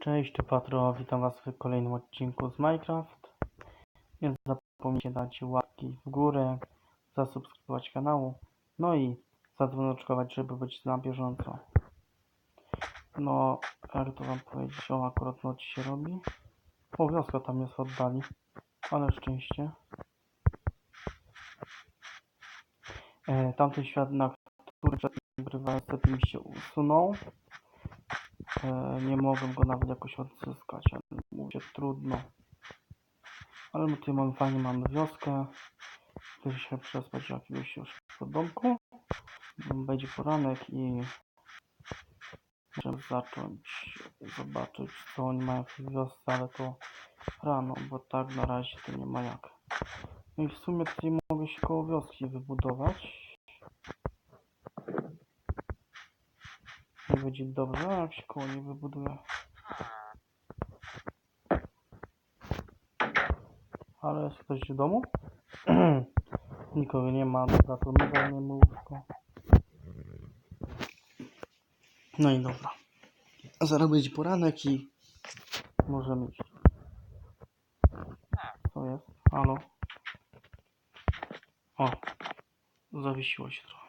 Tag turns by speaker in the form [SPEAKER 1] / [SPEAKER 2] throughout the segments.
[SPEAKER 1] Cześć, tu Patro, witam Was w kolejnym odcinku z Minecraft. Nie zapomnijcie dać łapki w górę, zasubskrybować kanału, no i zadzwoneczkować, żeby być na bieżąco. No, jak to Wam powiedzieć, o akurat noc się robi. O, wioska tam jest oddali, ale szczęście. E, tamten świat, na który niestety mi się usunął. E, nie mogłem go nawet jakoś odzyskać, ale mówię trudno. Ale my tutaj mamy fajnie, mamy wioskę. Chcę się przespać jakiegoś już pod domku. Będzie poranek i możemy zacząć zobaczyć co oni mają w wiosce, ale to rano, bo tak na razie to nie ma jak. No i w sumie tutaj mogę się koło wioski wybudować. Nie będzie dobrze, a jak się koło nie wybuduje. Ale jest ktoś w domu? Nikogo nie ma, dobra, to my zajmiemy łóżko. No i dobra. Zaraz będzie poranek i możemy iść. Co jest? Halo? O, zawiesiło się trochę.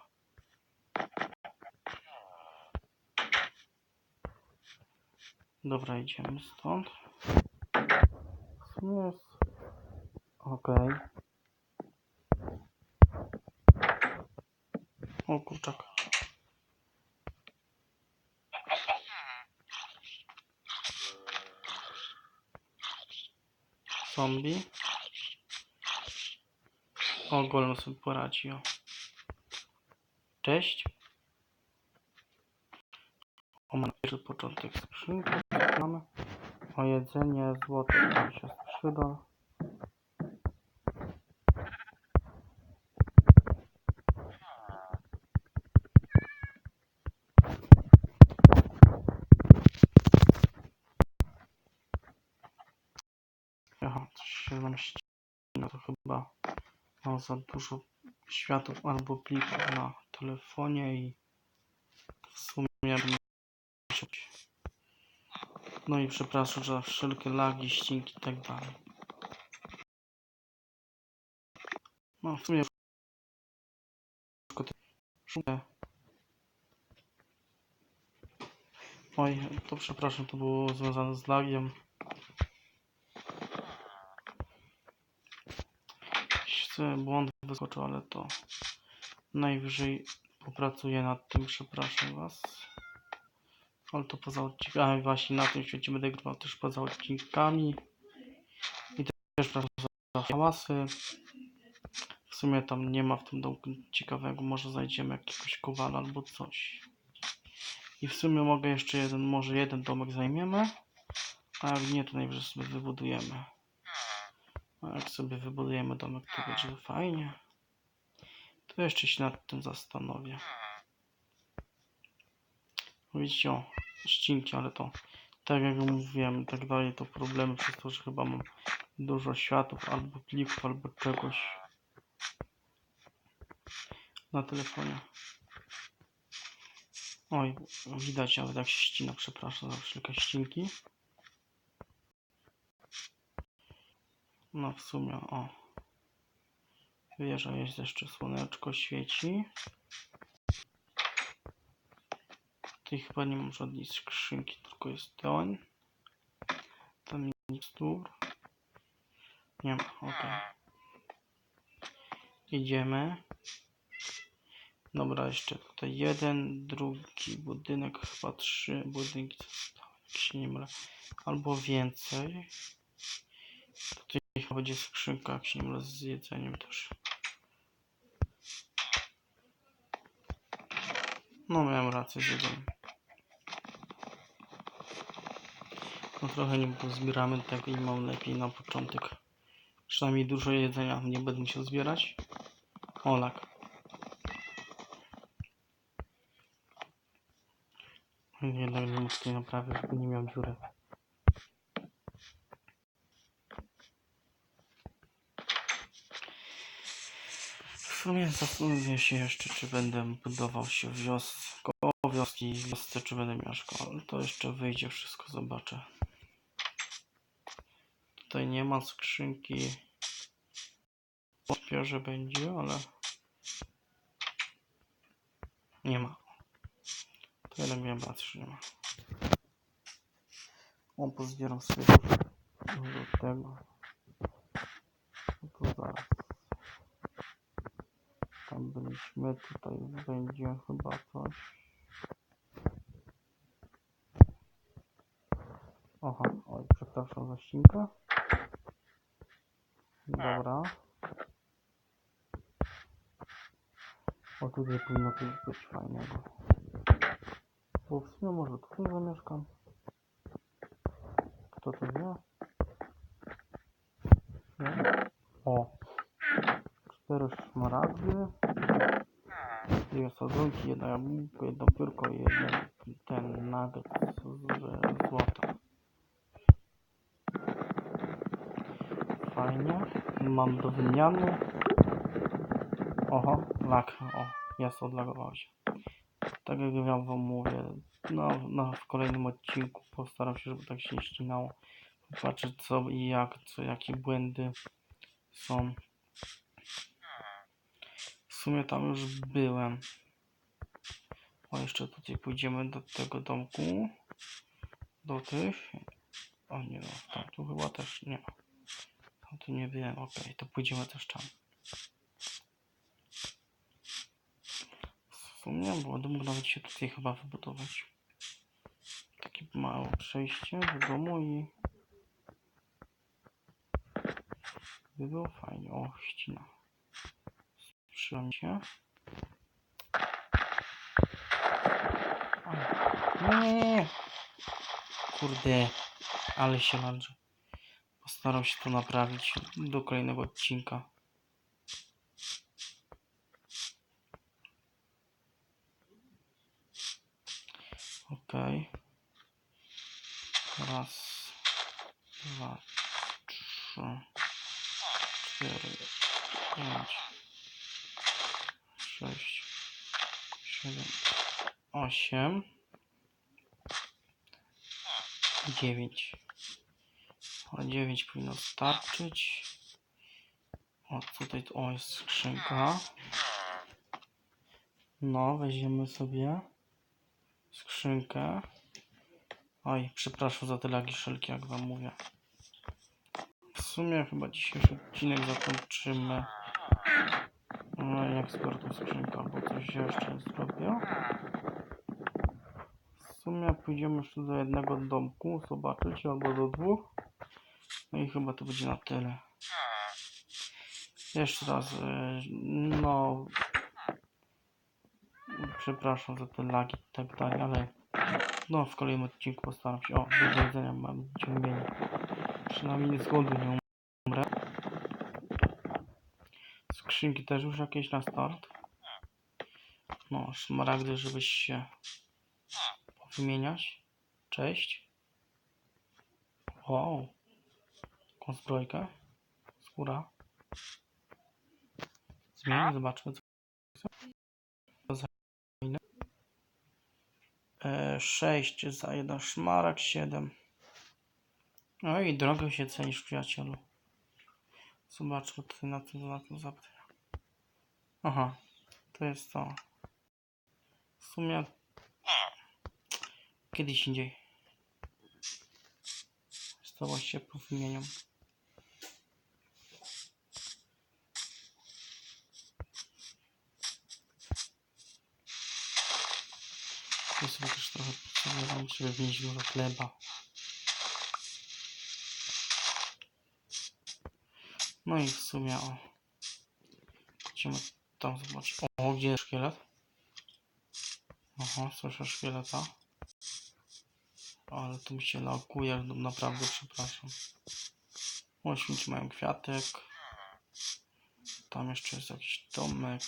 [SPEAKER 1] Dobra, idziemy stąd. Jest... O kurczak. Zombie. O, golem sobie poradzi, o. Cześć. O, mamy pierwszy początek. Mamy. O jedzenie, złoto, tam się sprzyda. Aha, się nam to chyba mam za dużo światów albo plików na telefonie i w sumie no i przepraszam za wszelkie lagi, ścinki i tak dalej. No w sumie. Oj, to przepraszam, to było związane z lagiem. Chcę błąd wyskoczył, ale to najwyżej popracuję nad tym, przepraszam was. Ale to poza odcinkami, właśnie na tym świecie będę grywał też poza odcinkami. I też proszę za hałasy. W sumie tam nie ma w tym domku ciekawego, może znajdziemy jakiegoś kowala albo coś. I w sumie mogę jeszcze jeden, może jeden domek zajmiemy. A jak nie, to najwyżej sobie wybudujemy. A jak sobie wybudujemy domek, to będzie fajnie. To jeszcze się nad tym zastanowię. Widzicie, o, ścinki, ale to tak jak mówiłem i tak dalej, to problemy przez to, że chyba mam dużo światów, albo plików, albo czegoś na telefonie. Oj, widać nawet jak się ścina, przepraszam za wszelkie ścinki. No w sumie, o. Wieża jest jeszcze słoneczko świeci. Tutaj chyba nie mam żadnej skrzynki, tylko jest ten. Tam mikstur. Nie ma, ok. Idziemy. Dobra, jeszcze tutaj jeden, drugi budynek, chyba trzy budynki jak się nie mylę. Albo więcej. Tutaj chyba będzie skrzynka, jak się nie mylę, z jedzeniem też. No miałem rację z jedzeniem. No trochę nie pozbieramy tego i mam lepiej na początek. Przynajmniej dużo jedzenia nie będę musiał zbierać. Olak. Jednak nie muszę tutaj naprawić, żeby nie miał dziury. W sumie zastanowię się jeszcze, czy będę budował się w wiosce, koło wioski, wiosce, czy będę mieszkał, ale to jeszcze wyjdzie, wszystko zobaczę. Tutaj nie ma skrzynki. Wątpię, że będzie, ale nie ma. To jednak miałem że nie ma. On pozbieram sobie do tego. To zaraz. Tam byliśmy, tutaj będzie chyba coś. Aha, oj, przepraszam za ścinkę. Dobra. O, tutaj powinno coś być fajnego. Bo w sumie może tutaj zamieszkam. Kto to wie? Nie? O! Cztery szmaragdy. Dwie sadzonki, jedna jabłko, jedno piórko i jeden ten nugget z złota. Mam do wymiany. Oho, lag. O, jest, odlagował się. Tak jak ja wam mówię, no, no, w kolejnym odcinku postaram się, żeby tak się ścinało. Popatrzeć co i jak, co, jakie błędy są. W sumie tam już byłem. O, jeszcze tutaj pójdziemy do tego domku. Do tych. O nie no, tam tu chyba też nie ma. Tu nie wiem, okej, to pójdziemy też tam. W sumie, bo mógł nawet się tutaj chyba wybudować. Takie małe przejście do domu i... By było fajnie. O, ścina. Przyda mi się. Nie, nie, nie. Kurde, ale się landrzy. Postaram się to naprawić do kolejnego odcinka. Okej. Raz, dwa, trzy, cztery, pięć, sześć, siedem, osiem, dziewięć. O dziewięć powinno starczyć. O tutaj o jest skrzynka. No, weźmiemy sobie skrzynkę. Oj, przepraszam za te lagi wszelkie, jak wam mówię. W sumie chyba dzisiejszy odcinek zakończymy. No jak skoro to skrzynka, bo coś jeszcze zrobię. W sumie pójdziemy jeszcze do jednego domku zobaczyć, albo do dwóch. No i chyba to będzie na tyle. Jeszcze raz, yy, no... Przepraszam za te lagi i tak ale... No, w kolejnym odcinku postaram się. O, do jedzenia mam ciągnienie. Przynajmniej z głodu nie umrę. Skrzynki też już jakieś na start. No, szmaragdy, żebyś się wymieniać. Cześć. Wow. Taką zbrojkę. Skóra. Zmienię, zobaczmy co. za inne. E, 6 za jeden szmarek, 7. No i drogę się cenisz, przyjacielu. Zobaczmy tutaj na tym, na tym zapytaniu. Aha, to jest to. W sumie kiedyś indziej. Z to właściwie po Tu sobie też trochę potrzebowałem, żeby wnieść dużo chleba. No i w sumie o. Idziemy tam zobaczyć. O, gdzie jest szkielet? Aha, słyszę szkieleta. Ale tu mi się laguje, no naprawdę przepraszam. O, świnki mają kwiatek. Tam jeszcze jest jakiś domek.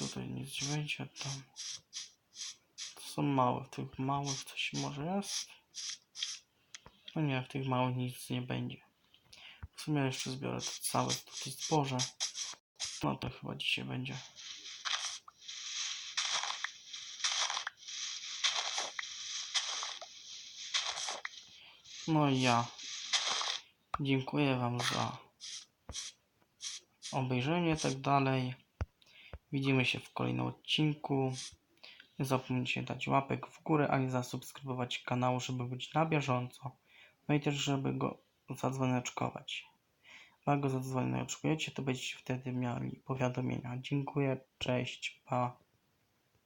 [SPEAKER 1] Tutaj nic będzie, tam. To są małe, w tych małych coś może jest? No nie, w tych małych nic nie będzie. W sumie jeszcze zbiorę to całe tutaj zboże. No to chyba dzisiaj będzie. No i ja dziękuję Wam za obejrzenie i tak dalej. Widzimy się w kolejnym odcinku. Nie zapomnijcie dać łapek w górę, ani zasubskrybować kanału, żeby być na bieżąco. No i też, żeby go zadzwoneczkować. Jak go zadzwoneczkujecie, to będziecie wtedy mieli powiadomienia. Dziękuję, cześć, pa.